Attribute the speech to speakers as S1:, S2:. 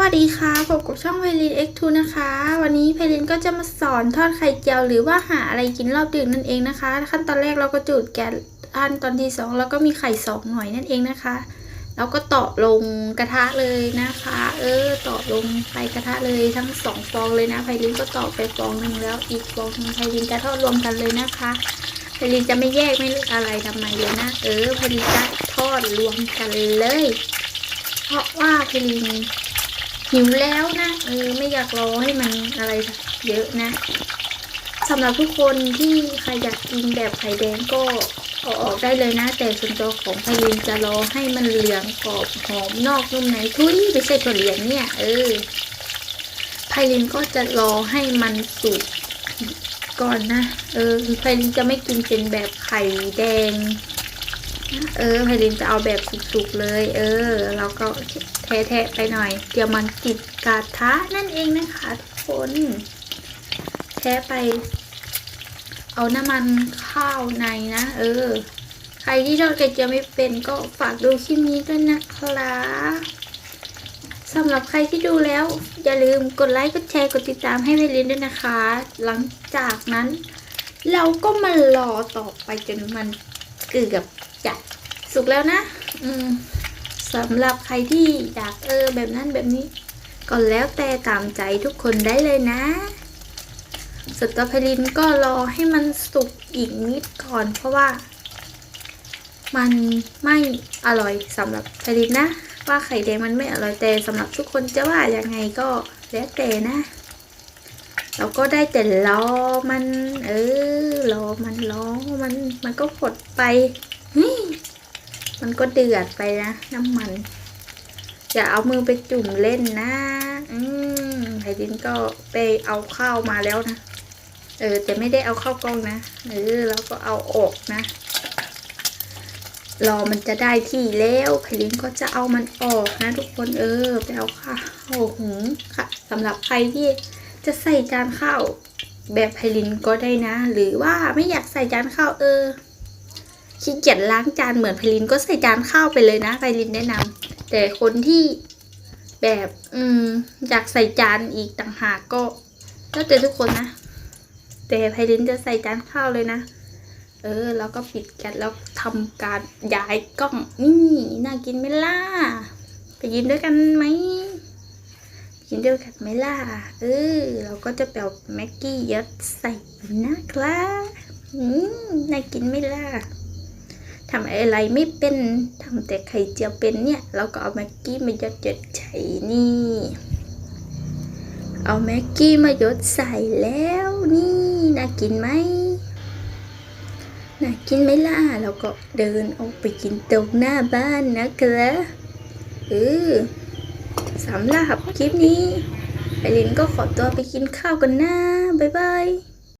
S1: วัสดีค่ะพบกับช่องไพลิน X2 นะคะ วันนี้ไพลินก็จะมาสอนทอดไข่เจียวหรือว่าหาอะไรกินรอบดึกนั่นเองนะคะ ขั้นตอนแรกเราก็จุดแก๊สอันตอนที่สองแล้วก็มีไข่สองหน่อยนั่นเองนะคะแล้วก็ตอกลงกระทะเลยนะคะ เออตอกลงไปกระทะเลยทั้งสองฟองเลยนะไพลินก็ตอกไปฟองหนึ่งแล้ว อีกฟองหนึงไพลินจะทอดรวมกันเลยนะคะไพลินจะไม่แยกไม่เลือกอะไรทำไมเลยนะ เออไพลินจะทอดรวมกันเลย เพราะว่าไพลิน หิวแล้วนะเออไม่อยากรอให้มันอะไรเยอะนะสำหรับทุกคนที่ใครอยากกินแบบไข่แดงก็เอาออกได้เลยนะ แต่ส่วนตัวของไพลินจะรอให้มันเหลืองกรอบหอมนอกนุ่มในทุยไม่ใช่ถั่วเหลืองเนี่ย เออไพลินก็จะรอให้มันสุกก่อนนะ เออไพลินจะไม่กินเป็นแบบไข่แดง เออไพลินจะเอาแบบสุกๆเลย เออ เราก็แทะๆไปหน่อย เดี๋ยวมันติดกระทะนั่นเองนะคะทุกคนแทะไป เอาน้ำมันข้าวในนะ เออ ใครที่ทอดไข่เจียวไม่เป็นก็ฝากดูคลิปนี้ด้วยนะครับสำหรับใครที่ดูแล้ว อย่าลืมกดไลค์ กดแชร์ กดติดตามให้ไพลินด้วยนะคะ หลังจากนั้น เราก็มารอต่อไปจนมันเกือบ จะสุกแล้วนะ อืมสำหรับใครที่อยากเออแบบนั้นแบบนี้ ก็แล้วแต่ตามใจทุกคนได้เลยนะสตรอเบอรินก็รอให้มันสุกอีกนิดก่อน เพราะว่า มันไม่อร่อยสำหรับไพลินนะ ว่าไข่แดงมันไม่อร่อยแต่สำหรับทุกคนจะว่ายังไงก็แล้วแต่นะ เราก็ได้แต่รอมัน เออรอมันรอมันมันก็หดไป มันก็เดือดไปนะ น้ำมัน อย่าเอามือไปจุ่มเล่นนะ อืมไพดินก็ไปเอาข้าวมาแล้วนะ เออ แต่ไม่ได้เอาเข้ากล้องนะ เออ แล้วก็เอาออกนะ รอมันจะได้ที่แล้วไพลินก็จะเอามันออกนะ ทุกคน เออ ไปเอาข้าวหุงค่ะสำหรับใครที่จะใส่จานข้าวแบบไพลินก็ได้นะ หรือว่าไม่อยากใส่จานข้าวเออ ขี้เกียจล้างจานเหมือนไพลินก็ใส่จานข้าวไปเลยนะไพลินแนะนำแต่คนที่แบบอืมอยากใส่จานอีกต่างหากก็แล้วแต่ทุกคนนะ แต่ไพลินจะใส่จานข้าวเลยนะ เออ แล้วก็ปิดแก๊สแล้วทำการย้ายกล้องนี่น่ากินไหมล่ะไปกินด้วยกันไหมกินด้วยกันไหมล่ะเออเราก็จะแบบแม็กกี้ยัดใส่นะครับอืมน่ากินไหมล่ะ ทำอะไรไม่เป็นทำแต่ไข่เจียวเป็นเนี่ย เราก็เอาแม็กกี้มายัดยัดใส่นี่ เอาแม็กกี้มายดใส่แล้วนี่น่ากินไหมน่ากินไหมล่ะเราก็เดินออกไปกินตรงหน้าบ้านนะครับเออสำหรับคลิปนี้ไอรินก็ขอตัวไปกินข้าวกันนะบ๊ายบาย